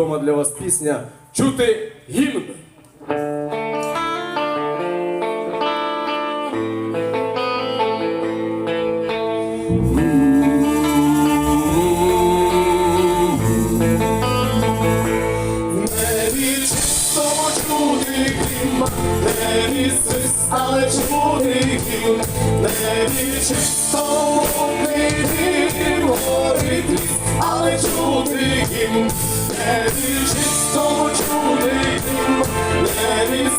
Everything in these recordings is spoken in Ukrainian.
Відома для вас пісня Чути гімн. Не від але чути гімн, не від чути не чистому чути гімн, не від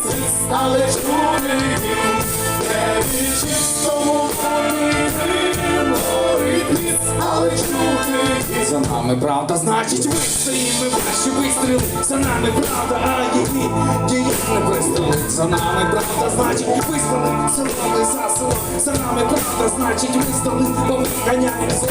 чути гімн, не від чистому гімн, горить ліс, але. За нами правда, значить вистоїмо, ваші вистріли, за нами правда, а її діють не пристріли. За нами правда, значить визвали, селами за село. За нами правда, значить виставили, бо ми ганяємо зло.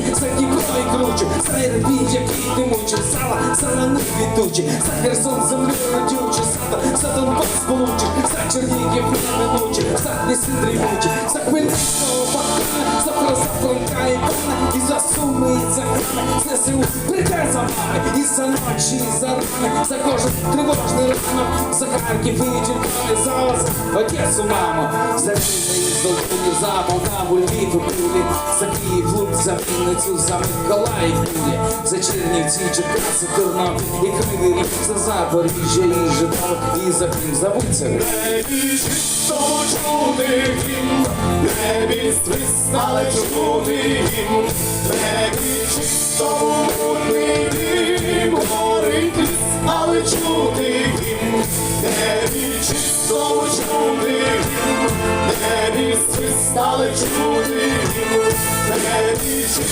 Дніпро і кручу. За Ірпінь, який ти мучу, сала, сала не відучі, за Херсон землю родючу, за, за Донбас получиш, за Чернігів неминучі, за ліси дрімучі, за Хмельницького Богдана, за Фраза Франка і Пана, і за Суми, і за Крана, ЗСУ прийде за вами, і за ночі, за рани, за кожен тривожний ранок, за Харків і Черкани, за вас, Одесу, мамо, за Рівне і Золотую, за Полтаву, Львів і Пулі, за Київ, Луцьк, за Вінницю, за Миколаїв, Пулі, за Чернівці, Черкаси, Тернопіль і Кривий Ріг, за Запоріжжя і Житомир, і за Крим, за Вицею. Небі чисто чути гімн, небі стали чути гімн, небі чисто мутний часом чути, не стали чути, не річі